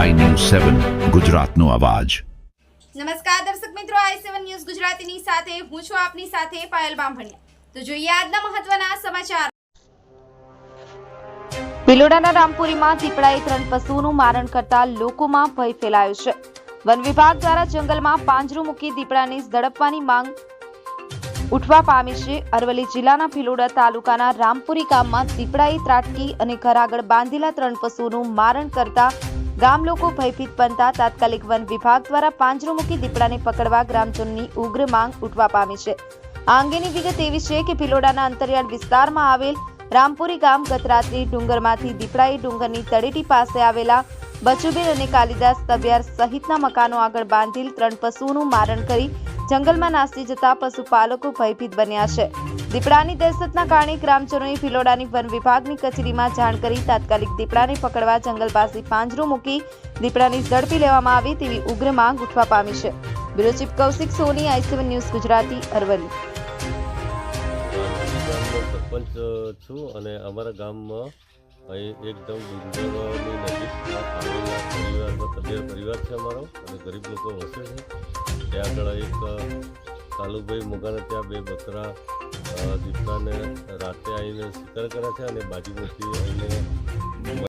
સેવન ગુજરાતનો અવાજ. નમસ્કાર દર્શક મિત્રો આઈ સેવન ન્યૂઝ ગુજરાતીની સાથે હું છું આપની સાથે પાયલ બામભણિયા. તો જોઈએ આજના મહત્વના સમાચાર. ભિલોડાના રામપુરીમાં દીપડાએ ત્રણ પશુઓનું મારણ કરતા લોકોમાં ભય ફેલાયો છે. વન વિભાગ દ્વારા જંગલમાં પાંજરું મૂકી દીપડાને ઝડપવાની માંગ ઉઠવા પામી છે. અરવલ્લી જિલ્લાના ભિલોડા તાલુકાના રામપુરી ગામમાં દીપડાએ ત્રાટકી અને ઘર આગળ બાંધેલા ત્રણ પશુઓનું મારણ કરતા ગામ લોકો ભયભીત બનતા તાત્કાલિક વન વિભાગ દ્વારા પાંજરું મૂકી દીપડાને પકડવા ગ્રામજનોની ઉગ્ર માંગ ઉઠવા પામી છે. આ અંગેની વિગત એવી છે કે ભિલોડાના અંતરિયાળ વિસ્તારમાં આવેલ રામપુરી ગામ ગત રાત્રે ડુંગરમાંથી દીપડાએ ડુંગરની તળેટી પાસે આવેલા બચુબેન અને કાલિદાસ તબિયાર સહિતના મકાનો આગળ બાંધેલ ત્રણ પશુઓનું મારણ કરી જંગલમાં નાસી જતા પશુપાલકો ભયભીત બન્યા છે. દીપડાની દહેશતના કારણે ગ્રામજનોએ ફિલોડાની વન વિભાગની કચેરીમાં જાણ કરી તાત્કાલિક દીપડાને પકડવા જંગલ પાસે પાંજરું મૂકી દીપડાની ઝડપી લેવામાં આવે તેવી ઉગ્ર માંગ ઉઠવા પામી છે. Bureau chief Kaushik Soni, I news Gujarati Aravalli સરપંચ છું અને અમારા ગામમાં એકદમ ડુંગરની નજીક આવેલા તબિયત પરિવાર છે અમારો અને ગરીબ લોકો વસે છે. ત્યાં આગળ એક કાલુભાઈ મોગાના ત્યાં બે બકરા દીપડાને રાતે આવીને શિકાર કરે છે અને બાજુમાંથી આવીને